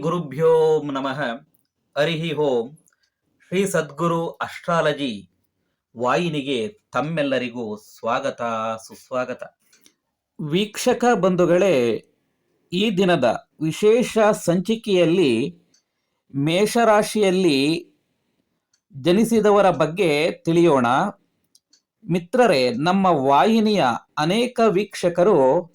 ಗುರುಭ್ಯೋ ನಮಃ ಹರಿಹಿ ಓಂ ಶ್ರೀ ಸದ್ಗುರು ಅಸ್ಟ್ರಾಲಜಿ ವಾಹಿನಿಗೆ ತಮ್ಮೆಲ್ಲರಿಗೂ ಸ್ವಾಗತ, ಸುಸ್ವಾಗತ. ವೀಕ್ಷಕ ಬಂಧುಗಳೇ, ಈ ದಿನದ ವಿಶೇಷ ಸಂಚಿಕೆಯಲ್ಲಿ ಮೇಷರಾಶಿಯಲ್ಲಿ ಜನಿಸಿದವರ ಬಗ್ಗೆ ತಿಳಿಯೋಣ. ಮಿತ್ರರೇ, ನಮ್ಮ ವಾಹಿನಿಯ ಅನೇಕ ವೀಕ್ಷಕರು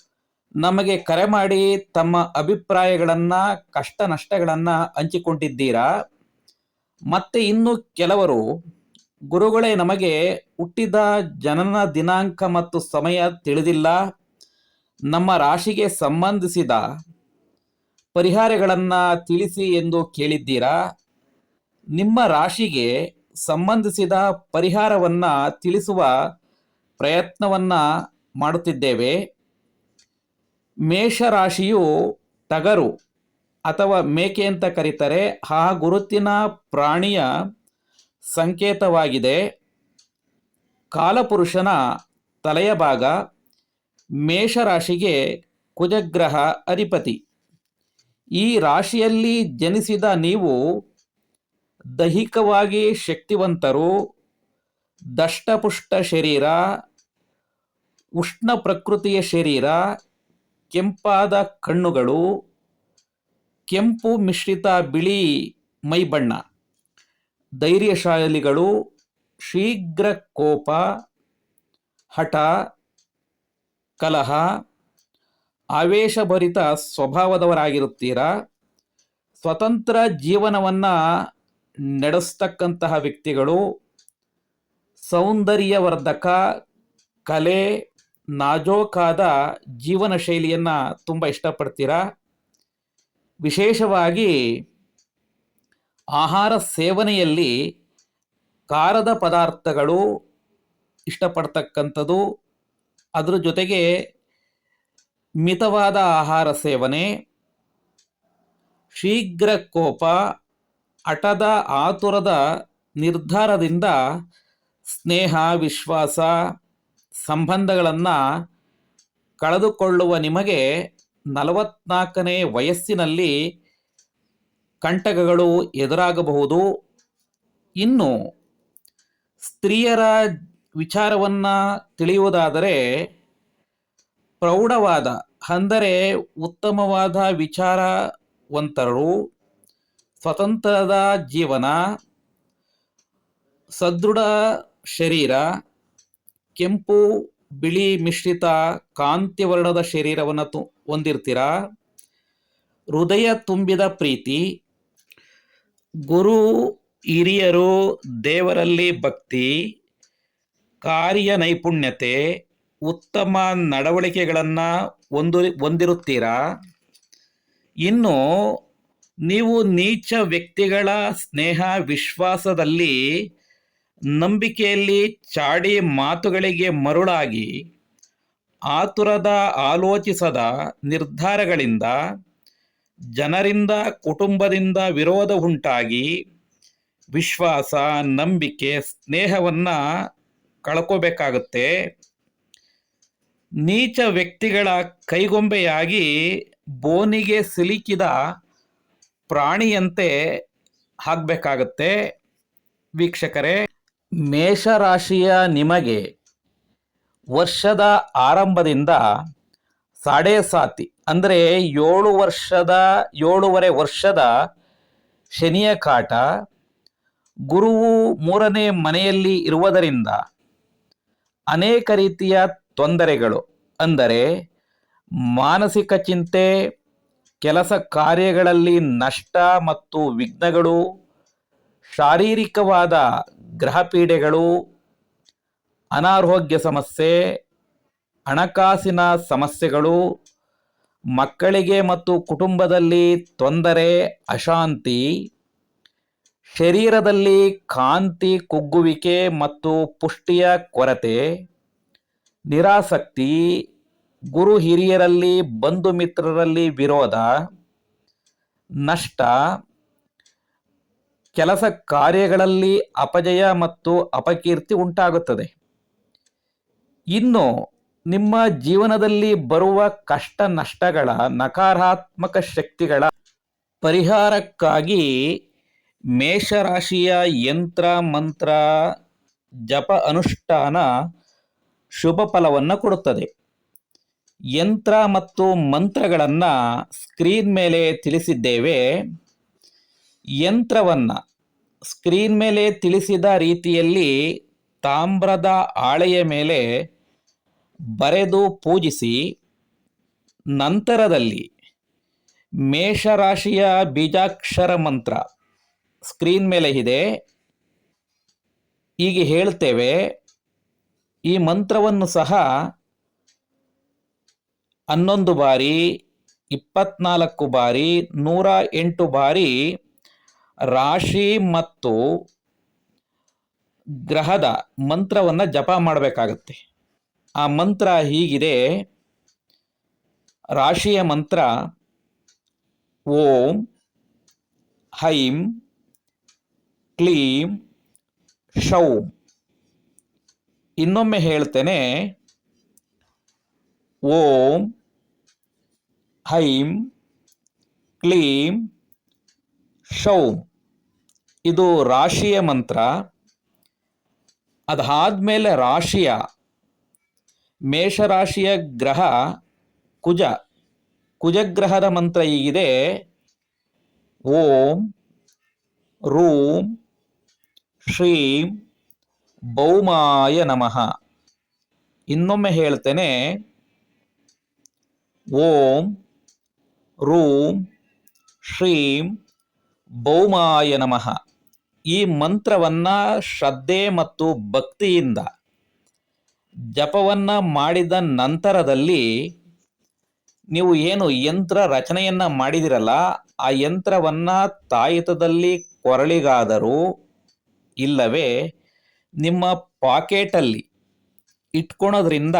ನಮಗೆ ಕರೆ ಮಾಡಿ ತಮ್ಮ ಅಭಿಪ್ರಾಯಗಳನ್ನು ಕಷ್ಟ ನಷ್ಟಗಳನ್ನು ಹಂಚಿಕೊಂಡಿದ್ದೀರಾ? ಮತ್ತೆ ಇನ್ನು ಕೆಲವರು, ಗುರುಗಳೇ ನಮಗೆ ಹುಟ್ಟಿದ ಜನನ ದಿನಾಂಕ ಮತ್ತು ಸಮಯ ತಿಳಿದಿಲ್ಲ, ನಮ್ಮ ರಾಶಿಗೆ ಸಂಬಂಧಿಸಿದ ಪರಿಹಾರಗಳನ್ನು ತಿಳಿಸಿ ಎಂದು ಕೇಳಿದ್ದೀರಾ? ನಿಮ್ಮ ರಾಶಿಗೆ ಸಂಬಂಧಿಸಿದ ಪರಿಹಾರವನ್ನು ತಿಳಿಸುವ ಪ್ರಯತ್ನವನ್ನು ಮಾಡುತ್ತಿದ್ದೇವೆ. ಮೇಷರಾಶಿಯು ಟಗರು ಅಥವಾ ಮೇಕೆ ಅಂತ ಕರೀತಾರೆ. ಆ ಗುರುತಿನ ಪ್ರಾಣಿಯ ಸಂಕೇತವಾಗಿದೆ. ಕಾಲಪುರುಷನ ತಲೆಯ ಭಾಗ ಮೇಷರಾಶಿಗೆ ಕುಜಗ್ರಹ ಅಧಿಪತಿ. ಈ ರಾಶಿಯಲ್ಲಿ ಜನಿಸಿದ ನೀವು ದೈಹಿಕವಾಗಿ ಶಕ್ತಿವಂತರು, ದಷ್ಟಪುಷ್ಟ ಶರೀರ, ಉಷ್ಣ ಪ್ರಕೃತಿಯ ಶರೀರ ಕೆಂಪಾದ ಕಣ್ಣುಗಳು, ಕೆಂಪು ಮಿಶ್ರಿತ ಬಿಳಿ ಮೈಬಣ್ಣ, ಧೈರ್ಯಶಾಲಿಗಳು, ಶೀಘ್ರ ಕೋಪ, ಹಠ, ಕಲಹ, ಆವೇಶಭರಿತ ಸ್ವಭಾವದವರಾಗಿರುತ್ತೀರಾ? ಸ್ವತಂತ್ರ ಜೀವನವನ್ನು ನಡೆಸ್ತಕ್ಕಂತಹ ವ್ಯಕ್ತಿಗಳು, ಸೌಂದರ್ಯವರ್ಧಕ, ಕಲೆ ನಾಜೂಕಾದ ಜೀವನ ಶೈಲಿಯನ್ನು ತುಂಬ ಇಷ್ಟಪಡ್ತೀರಾ? ವಿಶೇಷವಾಗಿ ಆಹಾರ ಸೇವನೆಯಲ್ಲಿ ಖಾರದ ಪದಾರ್ಥಗಳು ಇಷ್ಟಪಡ್ತಕ್ಕಂಥದ್ದು. ಅದರ ಜೊತೆಗೆ ಮಿತವಾದ ಆಹಾರ ಸೇವನೆ, ಶೀಘ್ರ ಕೋಪ, ಹಠದ ಆತುರದ ನಿರ್ಧಾರದಿಂದ ಸ್ನೇಹ, ವಿಶ್ವಾಸ ಸಂಬಂಧಗಳನ್ನು ಕಳೆದುಕೊಳ್ಳುವ ನಿಮಗೆ ನಲವತ್ನಾಲ್ಕನೇ ವಯಸ್ಸಿನಲ್ಲಿ ಕಂಟಕಗಳು ಎದುರಾಗಬಹುದು. ಇನ್ನು ಸ್ತ್ರೀಯರ ವಿಚಾರವನ್ನು ತಿಳಿಯುವುದಾದರೆ ಪ್ರೌಢವಾದ, ಅಂದರೆ ಉತ್ತಮವಾದ ವಿಚಾರವಂತರು, ಸ್ವತಂತ್ರದ ಜೀವನ, ಸದೃಢ ಶರೀರ ಕೆಂಪು, ಬಿಳಿ ಮಿಶ್ರಿತ ಕಾಂತಿವರ್ಣದ ಶರೀರವನ್ನು ತು, ಹೊಂದಿರ್ತೀರಾ? ಹೃದಯ ತುಂಬಿದ ಪ್ರೀತಿ, ಗುರು, ಹಿರಿಯರು, ದೇವರಲ್ಲಿ ಭಕ್ತಿ, ಕಾರ್ಯ ನೈಪುಣ್ಯತೆ, ಉತ್ತಮ ನಡವಳಿಕೆಗಳನ್ನು ಹೊಂದು ಹೊಂದಿರುತ್ತೀರಾ? ಇನ್ನು ನೀವು ನೀಚ ವ್ಯಕ್ತಿಗಳ ಸ್ನೇಹ, ವಿಶ್ವಾಸದಲ್ಲಿ ನಂಬಿಕೆಯಲ್ಲಿ ಚಾಡಿ ಮಾತುಗಳಿಗೆ ಮರುಳಾಗಿ ಆತುರದ ಆಲೋಚಿಸದ ನಿರ್ಧಾರಗಳಿಂದ ಜನರಿಂದ ಕುಟುಂಬದಿಂದ ವಿರೋಧ ಉಂಟಾಗಿ ವಿಶ್ವಾಸ, ನಂಬಿಕೆ, ಸ್ನೇಹವನ್ನು ಕಳ್ಕೋಬೇಕಾಗುತ್ತೆ. ನೀಚ ವ್ಯಕ್ತಿಗಳ ಕೈಗೊಂಬೆಯಾಗಿ ಬೋನಿಗೆ ಸಿಲುಕಿದ ಪ್ರಾಣಿಯಂತೆ ಆಗಬೇಕಾಗತ್ತೆ. ವೀಕ್ಷಕರೇ ಮೇಷರಾಶಿಯ ನಿಮಗೆ ವರ್ಷದ ಆರಂಭದಿಂದ ಸಾಡೆ ಸಾತಿ, ಅಂದರೆ ಏಳು ವರ್ಷದ, ಏಳೂವರೆ ವರ್ಷದ ಶನಿಯ ಕಾಟ, ಗುರುವು ಮೂರನೇ ಮನೆಯಲ್ಲಿ ಇರುವುದರಿಂದ ಅನೇಕ ರೀತಿಯ ತೊಂದರೆಗಳು, ಅಂದರೆ ಮಾನಸಿಕ ಚಿಂತೆ, ಕೆಲಸ ಕಾರ್ಯಗಳಲ್ಲಿ ನಷ್ಟ ಮತ್ತು ವಿಘ್ನಗಳು, ಶಾರೀರಿಕವಾದ ಗ್ರಹ ಪೀಡೆಗಳು ಅನಾರೋಗ್ಯ ಸಮಸ್ಯೆ, ಹಣಕಾಸಿನ ಸಮಸ್ಯೆಗಳು, ಮಕ್ಕಳಿಗೆ ಮತ್ತು ಕುಟುಂಬದಲ್ಲಿ ತೊಂದರೆ, ಅಶಾಂತಿ, ಶರೀರದಲ್ಲಿ ಕಾಂತಿ ಕುಗ್ಗುವಿಕೆ ಮತ್ತು ಪುಷ್ಟಿಯ ಕೊರತೆ, ನಿರಾಸಕ್ತಿ, ಗುರು ಹಿರಿಯರಲ್ಲಿ, ಬಂಧು ಮಿತ್ರರಲ್ಲಿ ವಿರೋಧ, ನಷ್ಟ ಕೆಲಸ ಕಾರ್ಯಗಳಲ್ಲಿ ಅಪಜಯ ಮತ್ತು ಅಪಕೀರ್ತಿ ಉಂಟಾಗುತ್ತದೆ. ಇನ್ನು ನಿಮ್ಮ ಜೀವನದಲ್ಲಿ ಬರುವ ಕಷ್ಟ ನಷ್ಟಗಳ ನಕಾರಾತ್ಮಕ ಶಕ್ತಿಗಳ ಪರಿಹಾರಕ್ಕಾಗಿ ಮೇಷರಾಶಿಯ ಯಂತ್ರ, ಮಂತ್ರ, ಜಪ ಅನುಷ್ಠಾನ ಶುಭ ಫಲವನ್ನು ಕೊಡುತ್ತದೆ. ಯಂತ್ರ ಮತ್ತು ಮಂತ್ರಗಳನ್ನು ಸ್ಕ್ರೀನ್ ಮೇಲೆ ತಿಳಿಸಿದ್ದೇವೆ. ಯಂತ್ರವನ್ನು ಸ್ಕ್ರೀನ್ ಮೇಲೆ ತಿಳಿಸಿದ ರೀತಿಯಲ್ಲಿ ತಾಮ್ರದ ಹಾಳೆಯ ಮೇಲೆ ಬರೆದು ಪೂಜಿಸಿ, ನಂತರದಲ್ಲಿ ಮೇಷರಾಶಿಯ ಬೀಜಾಕ್ಷರ ಮಂತ್ರ ಸ್ಕ್ರೀನ್ ಮೇಲೆ ಇದೆ. ಈಗ ಹೇಳ್ತೇವೆ, ಈ ಮಂತ್ರವನ್ನು ಸಹ ಹನ್ನೊಂದು ಬಾರಿ, ಇಪ್ಪತ್ನಾಲ್ಕು ಬಾರಿ, ನೂರ ಎಂಟು ಬಾರಿ ರಾಶಿ ಮತ್ತು ಗ್ರಹದ ಮಂತ್ರವನ್ನು ಜಪ ಮಾಡಬೇಕಾಗತ್ತೆ. ಆ ಮಂತ್ರ ಹೀಗಿದೆ, ರಾಶಿಯ ಮಂತ್ರ, ಓಂ, ಹೈಂ, ಕ್ಲೀಂ, ಶೌಂ. ಇನ್ನೊಮ್ಮೆ ಹೇಳ್ತೇನೆ, ಓಂ, ಹೈಂ, ಕ್ಲೀಂ ಶೌಂ. ಇದು ರಾಶಿಯ ಮಂತ್ರ. ಅದಾದ್ಮೇಲೆ ರಾಶಿಯ. ಮೇಷರಾಶಿಯ ಗ್ರಹ ಕುಜ. ಕುಜಗ್ರಹದ ಮಂತ್ರ ಈಗಿದೆ ಓಂ, ರೂಂ, ಶ್ರೀಂ ಬೌಮಾಯ ನಮಃ. ಇನ್ನೊಮ್ಮೆ ಹೇಳ್ತೇನೆ. ಓಂ, ರೂಂ, ಶ್ರೀಂ ಭೌಮಾಯ ನಮಃ. ಈ ಮಂತ್ರವನ್ನ ಶ್ರದ್ಧೆ ಮತ್ತು ಭಕ್ತಿಯಿಂದ ಜಪವನ್ನ ಮಾಡಿದ ನಂತರದಲ್ಲಿ ನೀವು ಏನು ಯಂತ್ರ ರಚನೆಯನ್ನ ಮಾಡಿದಿರಲ್ಲ, ಆ ಯಂತ್ರವನ್ನ ತಾಯಿತದಲ್ಲಿ ಕೊರಳಿಗಾದರೂ ಇಲ್ಲವೇ, ನಿಮ್ಮ ಪಾಕೆಟಲ್ಲಿ ಇಟ್ಕೊಳೋದ್ರಿಂದ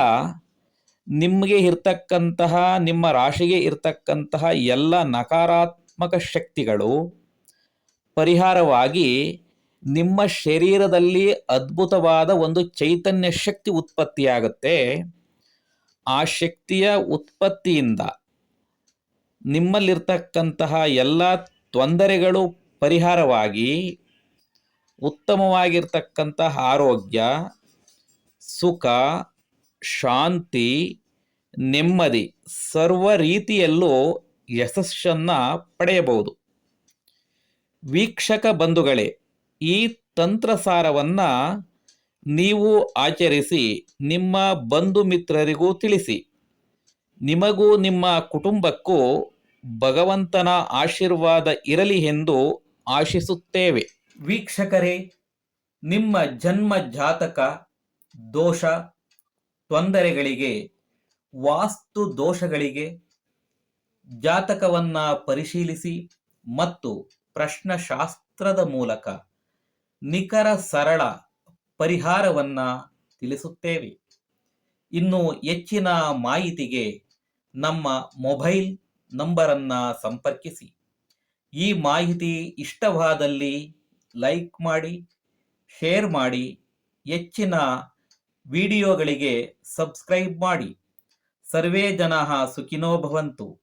ನಿಮಗೆ ಇರ್ತಕ್ಕಂತಹ, ನಿಮ್ಮ ರಾಶಿಗೆ ಇರ್ತಕ್ಕಂತಹ ಎಲ್ಲ ನಕಾರಾತ್ಮಕ ಶಕ್ತಿಗಳು ಪರಿಹಾರವಾಗಿ ನಿಮ್ಮ ಶರೀರದಲ್ಲಿ ಅದ್ಭುತವಾದ ಒಂದು ಚೈತನ್ಯ ಶಕ್ತಿ ಉತ್ಪತ್ತಿಯಾಗುತ್ತೆ. ಆ ಶಕ್ತಿಯ ಉತ್ಪತ್ತಿಯಿಂದ ನಿಮ್ಮಲ್ಲಿರ್ತಕ್ಕಂತಹ ಎಲ್ಲ ತೊಂದರೆಗಳು ಪರಿಹಾರವಾಗಿ ಉತ್ತಮವಾಗಿರ್ತಕ್ಕಂತಹ ಆರೋಗ್ಯ, ಸುಖ, ಶಾಂತಿ, ನೆಮ್ಮದಿ ಸರ್ವ ರೀತಿಯಲ್ಲೂ ಯಶಸ್ಸನ್ನು ಪಡೆಯಬಹುದು. ವೀಕ್ಷಕ ಬಂಧುಗಳೇ, ಈ ತಂತ್ರಸಾರವನ್ನು ನೀವು ಆಚರಿಸಿ ನಿಮ್ಮ ಬಂಧು ಮಿತ್ರರಿಗೂ ತಿಳಿಸಿ. ನಿಮಗೂ ನಿಮ್ಮ ಕುಟುಂಬಕ್ಕೂ ಭಗವಂತನ ಆಶೀರ್ವಾದ ಇರಲಿ ಎಂದು ಆಶಿಸುತ್ತೇವೆ. ವೀಕ್ಷಕರೇ, ನಿಮ್ಮ ಜನ್ಮ ಜಾತಕ, ದೋಷ, ತೊಂದರೆಗಳಿಗೆ, ವಾಸ್ತು ದೋಷಗಳಿಗೆ ಜಾತಕವನ್ನ ಪರಿಶೀಲಿಸಿ ಮತ್ತು ಪ್ರಶ್ನಶಾಸ್ತ್ರದ ಮೂಲಕ ನಿಖರ ಸರಳ ಪರಿಹಾರವನ್ನ ತಿಳಿಸುತ್ತೇವೆ. ಇನ್ನು ಹೆಚ್ಚಿನ ಮಾಹಿತಿಗೆ ನಮ್ಮ ಮೊಬೈಲ್ ನಂಬರನ್ನ ಸಂಪರ್ಕಿಸಿ. ಈ ಮಾಹಿತಿ ಇಷ್ಟವಾದಲ್ಲಿ ಲೈಕ್ ಮಾಡಿ, ಶೇರ್ ಮಾಡಿ, ಹೆಚ್ಚಿನ ವಿಡಿಯೋಗಳಿಗೆ ಸಬ್ಸ್ಕ್ರೈಬ್ ಮಾಡಿ. ಸರ್ವೇ ಜನ ಸುಖಿನೋ ಭವಂತು.